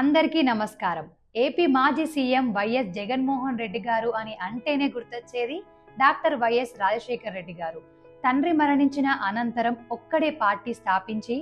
అందరికీ నమస్కారం. ఏపీ మాజీ సీఎం వైఎస్ జగన్మోహన్ రెడ్డి గారు అని అంటేనే గుర్తొచ్చేది డాక్టర్ వైఎస్ రాజశేఖర్ రెడ్డి గారు. తండ్రి మరణించిన అనంతరం ఒక్కడే పార్టీ స్థాపించి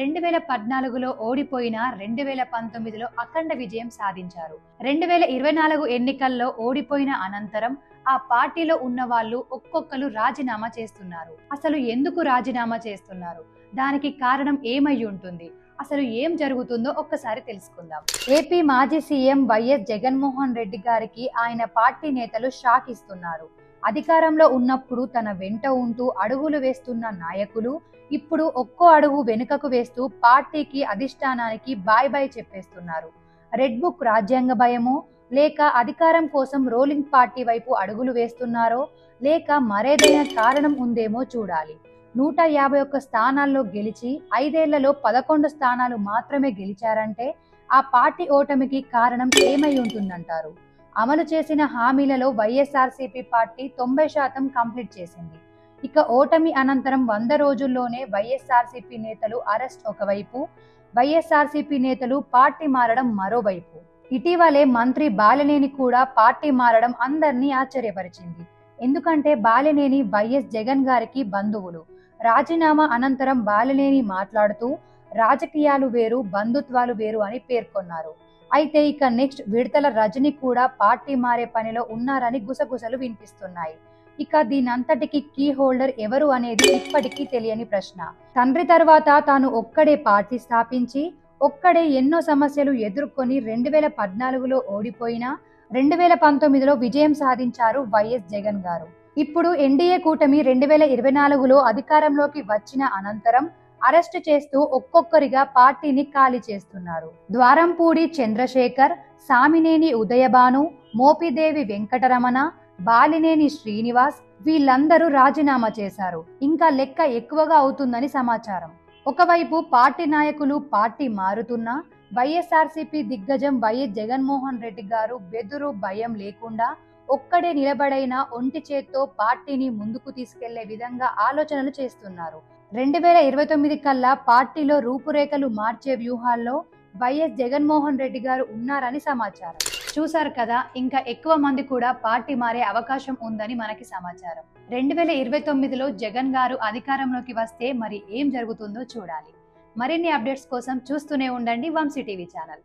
రెండు వేల పద్నాలుగులో ఓడిపోయిన రెండు వేల పంతొమ్మిదిలో అఖండ విజయం సాధించారు. రెండు వేల ఇరవై నాలుగు ఎన్నికల్లో ఓడిపోయిన అనంతరం ఆ పార్టీలో ఉన్న వాళ్ళు ఒక్కొక్కరు రాజీనామా చేస్తున్నారు. అసలు ఎందుకు రాజీనామా చేస్తున్నారు? దానికి కారణం ఏమై ఉంటుంది? అసలు ఏం జరుగుతుందో ఒక్కసారి తెలుసుకుందాం. ఏపీ మాజీ సీఎం వైఎస్ జగన్మోహన్ రెడ్డి గారికి ఆయన పార్టీ నేతలు షాక్ ఇస్తున్నారు. అధికారంలో ఉన్నప్పుడు తన వెంట ఉంటూ అడుగులు వేస్తున్న నాయకులు ఇప్పుడు ఒక్కో అడుగు వెనుకకు వేస్తూ పార్టీకి అధిష్టానానికి బాయ్ బాయ్ చెప్పేస్తున్నారు. రెడ్ బుక్ రాజ్యాంగ భయమో లేక అధికారం కోసం రోలింగ్ పార్టీ వైపు అడుగులు వేస్తున్నారో లేక మరేదైనా కారణం ఉందేమో చూడాలి. నూట యాభై ఒక్క స్థానాల్లో గెలిచి ఐదేళ్ళలో పదకొండు స్థానాలు మాత్రమే గెలిచారంటే ఆ పార్టీ ఓటమికి కారణం ఏమై ఉంటుందంటారు? అమలు చేసిన హామీలలో వైఎస్ఆర్సీపీ పార్టీ తొంభై శాతం కంప్లీట్ చేసింది. ఇక ఓటమి అనంతరం వంద రోజుల్లోనే వైఎస్ఆర్సీపీ నేతలు అరెస్ట్ ఒకవైపు వైఎస్ఆర్సీపీ నేతలు పార్టీ మారడం మరోవైపు. ఇటీవలే మంత్రి బాలినేని కూడా పార్టీ మారడం అందరినీ ఆశ్చర్యపరిచింది. ఎందుకంటే బాలినేని వైఎస్ జగన్ గారికి బంధువులు. రాజీనామా అనంతరం బాలినేని మాట్లాడుతూ రాజకీయాలు వేరు బంధుత్వాలు వేరు అని పేర్కొన్నారు. అయితే ఇక నెక్స్ట్ విడతల రజని కూడా పార్టీ మారే పనిలో ఉన్నారని గుసగుసలు వినిపిస్తున్నాయి. ఇక దీనంతటికి కీ హోల్డర్ ఎవరు అనేది ఇప్పటికీ తెలియని ప్రశ్న. తండ్రి తర్వాత తాను ఒక్కడే పార్టీ స్థాపించి ఒక్కడే ఎన్నో సమస్యలు ఎదుర్కొని రెండు వేల పద్నాలుగులో ఓడిపోయినా రెండు వేల పంతొమ్మిదిలో విజయం సాధించారు వైఎస్ జగన్ గారు. ఇప్పుడు ఎన్డీఏ కూటమి రెండు వేల ఇరవై నాలుగులో అధికారంలోకి వచ్చిన అనంతరం అరెస్ట్ చేస్తూ ఒక్కొక్కరిగా పార్టీని ఖాళీ చేస్తున్నారు. ద్వారంపూడి చంద్రశేఖర్ సామినేని ఉదయభాను మోపిదేవి వెంకటరమణ బాలినేని శ్రీనివాస్ వీళ్ళందరూ రాజీనామా చేశారు. ఇంకా లెక్క ఎక్కువగా అవుతుందని సమాచారం. ఒకవైపు పార్టీ నాయకులు పార్టీ మారుతున్నా వైఎస్ఆర్సీపీ దిగ్గజం వైఎస్ జగన్మోహన్ రెడ్డి గారు బెదురు భయం లేకుండా ఒక్కడే నిలబడైన ఒంటి చేత్తో పార్టీని ముందుకు తీసుకెళ్ళే విధంగా ఆలోచనలు చేస్తున్నారు. రెండు వేల ఇరవై తొమ్మిది కల్లా పార్టీలో రూపురేఖలు మార్చే వ్యూహాల్లో వైఎస్ జగన్మోహన్ రెడ్డి గారు ఉన్నారని సమాచారం. చూశారు కదా ఇంకా ఎక్కువ మంది కూడా పార్టీ మారే అవకాశం ఉందని మనకి సమాచారం. రెండు వేల ఇరవై తొమ్మిదిలో జగన్ గారు అధికారంలోకి వస్తే మరి ఏం జరుగుతుందో చూడాలి. మరిన్ని అప్డేట్స్ కోసం చూస్తూనే ఉండండి వంశీ టీవీ ఛానల్.